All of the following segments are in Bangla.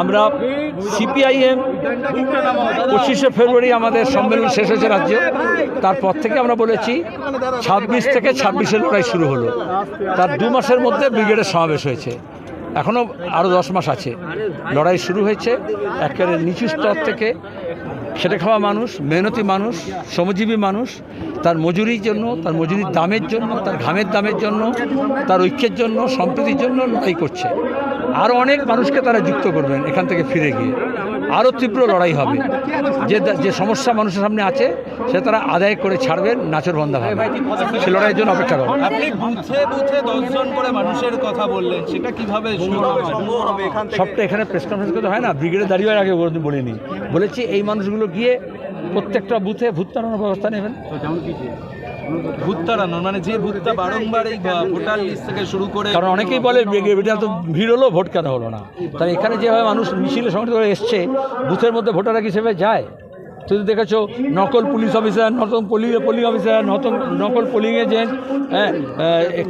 আমরা সিপিআইএম পঁচিশে ফেব্রুয়ারি আমাদের সম্মেলন শেষ হয়েছে রাজ্য। তারপর থেকে আমরা বলেছি, ছাব্বিশ থেকে ছাব্বিশে লড়াই শুরু হলো। তার দু মাসের মধ্যে ব্রিগেডের সমাবেশ হয়েছে। এখনও আরও দশ মাস আছে। লড়াই শুরু হয়েছে। একেবারে নিচু স্তর থেকে খেটে খাওয়া মানুষ, মেহনতি মানুষ, শ্রমজীবী মানুষ, তার মজুরির জন্য, তার মজুরির দামের জন্য, তার ঘামের দামের জন্য, তার ঐক্যের জন্য, সম্প্রীতির জন্য লড়াই করছে। আরও অনেক মানুষকে তারা যুক্ত করবেন এখান থেকে ফিরে গিয়ে। আরও তীব্র লড়াই হবে। যে যে সমস্যা মানুষের সামনে আছে সে তারা আদায় করে ছাড়বেন নাচর বন্ধা হবে। সে লড়াইয়ের জন্য অপেক্ষা করবেন আপনি বুথে বুথে দশজন করে মানুষের কথা বললেন সেটা কীভাবে সম্ভব হবে এখান সবটা এখানে প্রেস কনফারেন্স করতে হয় না ব্রিগেডে দাঁড়িয়ে আগে বলিনি বলেছি এই মানুষগুলো গিয়ে প্রত্যেকটা বুথে ভূত তাড়ানোর ব্যবস্থা নেবেন ভূত তাড়ানোর মানে যে ভূতটা বারংবার এই ভোটার লিস্ট থেকে শুরু করে কারণ অনেকেই বলে এটা তো ভিড় হলো ভোট কেন হলো না? তাই এখানে যেভাবে মানুষ মিছিলে সংগঠিত করে এসছে বুথের মধ্যে ভোটাররা কি সেভাবে যায়? তুমি দেখেছ নকল পুলিশ অফিসার নতুন পোলিং পোলিং অফিসার নতুন নকল পোলিং এজেন্ট হ্যাঁ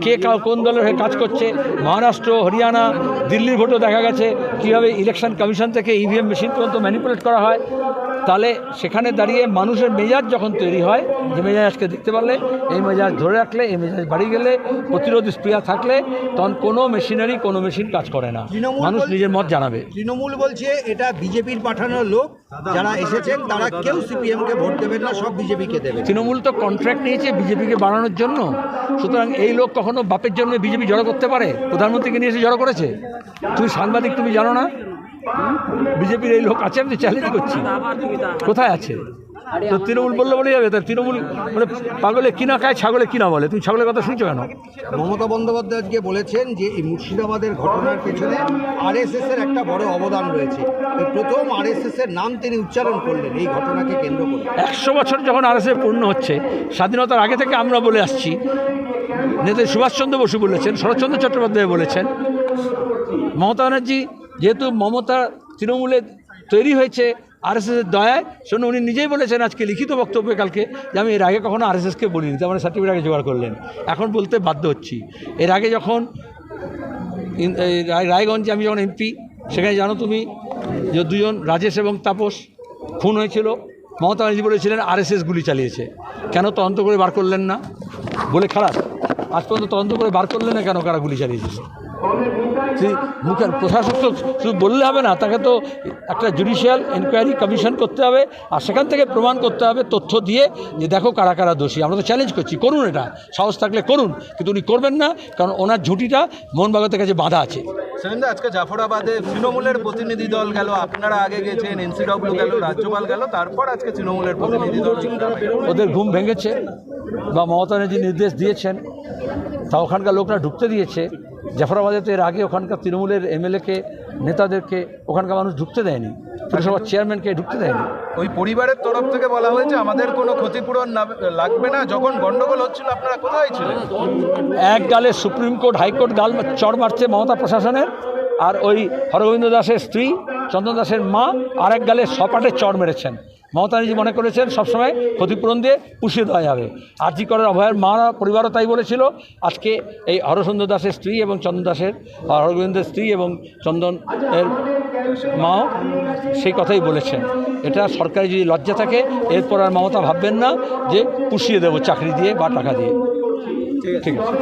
কে কোন দলের হয়ে কাজ করছে? মহারাষ্ট্র হরিয়ানা দিল্লির ভোটও দেখা গেছে। কীভাবে ইলেকশন কমিশন থেকে ইভিএম মেশিন পর্যন্ত ম্যানিপুলেট করা হয়? তাহলে সেখানে দাঁড়িয়ে মানুষের মেজাজ যখন তৈরি হয় যে মেজাজকে দেখতে পারলে এই মেজাজ ধরে রাখলে এই মেজাজ বাড়ি গেলে প্রতিরোধ স্প্রিয়া থাকলে তখন কোনো মেশিনারি কোনো মেশিন কাজ করে না। মানুষ নিজের মত জানাবে। তৃণমূল বলছে এটা বিজেপির পাঠানো লোক যারা এসেছেন তারা কেউ সিপিএম কে ভোট দেবেন না, সব বিজেপিকে দেবে তৃণমূল তো কন্ট্রাক্ট নিয়েছে বিজেপিকে বানানোর জন্য। সুতরাং এই লোক কখনো বাপের জন্য বিজেপি জড়ো করতে পারে? প্রধানমন্ত্রীকে নিয়ে এসে জড়ো করেছে? তুমি সাংবাদিক, তুমি জানো না? বিজেপির এই লোক আছে আমি তো চ্যালেঞ্জ করছি? কোথায় আছে? তো তৃণমূল বললে বলে যাবে তার তৃণমূল মানে পাগলে কিনা খায় ছাগলে কিনা বলে? তুমি ছাগলের কথা শুনছো কেন? মমতা বন্দ্যোপাধ্যায় আজকে বলেছেন যে এই মুর্শিদাবাদের ঘটনার পেছনে আরএসএস এর একটা বড় অবদান রয়েছে। এই প্রথম আরএসএস এর নাম তিনি উচ্চারণ করলেন এই ঘটনাকে কেন্দ্র করে। একশো বছর যখন আরএসএ পূর্ণ হচ্ছে স্বাধীনতার আগে থেকে আমরা বলে আসছি। নেতাজি সুভাষচন্দ্র বসু বলেছেন শরৎচন্দ্র চট্টোপাধ্যায় বলেছেন। মমতা ব্যানার্জি যেহেতু মমতা তৃণমূলে তৈরি হয়েছে আরএসএসের দয়ায়। শোনো, উনি নিজেই বলেছেন আজকে, লিখিত বক্তব্যে কালকে, যে আমি এর আগে কখনো আরএসএসকে বলিনি, তার মানে সার্টিফিকেট আগে জোগাড় করলেন। এখন বলতে বাধ্য হচ্ছি। এর আগে যখন রায়গঞ্জে আমি যখন এমপি, সেখানে জানো তুমি, যে দুজন রাজেশ এবং তাপস খুন হয়েছিল, মমতা ব্যানার্জি বলেছিলেন, আরএসএস গুলি চালিয়েছে। কেন তদন্ত করে বার করলেন না? বলে খারাপ। আজ পর্যন্ত তদন্ত করে বার করলে না কেন কারা গুলি চালিয়েছিল? মুখের প্রশাসক তো শুধু বললে হবে না, তাকে তো একটা জুডিশিয়াল এনকোয়ারি কমিশন করতে হবে আর সেখান থেকে প্রমাণ করতে হবে, তথ্য দিয়ে যে দেখো কারা কারা দোষী। আমরা তো চ্যালেঞ্জ করছি, করুন এটা। সাহস থাকলে করুন, কিন্তু উনি করবেন না, কারণ ওনার ঝুঁটিটা মোহনবাগতের কাছে বাঁধা আছে। সেদিন আজকে জাফরাবাদে তৃণমূলের প্রতিনিধি দল গেল আপনারা আগে গেছেন এনসিডব্লিউ গেল রাজ্যপাল গেল তারপর আজকে তৃণমূলের প্রতিনিধি দল ওদের ঘুম ভেঙেছে বা মমতা ব্যানার্জি নির্দেশ দিয়েছেন তা ওখানকার লোকরা ঢুকতে দিয়েছে। জাফরাবাদে তো এর আগে ওখানকার তৃণমূলের এমএলএকে নেতাদেরকে ওখানকার মানুষ ঢুকতে দেয়নি। পুরসভার চেয়ারম্যানকে ঢুকতে দেয়নি। ওই পরিবারের তরফ থেকে বলা হয়েছে আমাদের কোনো ক্ষতিপূরণ না- লাগবে না। যখন গন্ডগোল হচ্ছিল আপনারা কোথায় ছিলেন? এক গালে সুপ্রিম কোর্ট হাইকোর্ট গাল চড় মারছে মমতা প্রশাসনের আর ওই হরগোবিন্দ দাসের স্ত্রী চন্দন দাসের মা আরেক গালে সপাটে চড় মেরেছেন। মমতা ব্যানার্জি মনে করেছেন, সবসময় ক্ষতিপূরণ দিয়ে পুষিয়ে দেওয়া যাবে। আর্জি করার অভয়ের মা পরিবারও তাই বলেছিল, আজকে এই হরসুন্দর দাসের স্ত্রী এবং চন্দন দাসের হরগোবিন্দের স্ত্রী এবং চন্দন এর মাও সেই কথাই বলেছেন। এটা সরকারি যদি লজ্জা থাকে, এরপর আর মমতা ভাববেন না যে পুষিয়ে দেবো চাকরি দিয়ে বা টাকা দিয়ে। ঠিক আছে।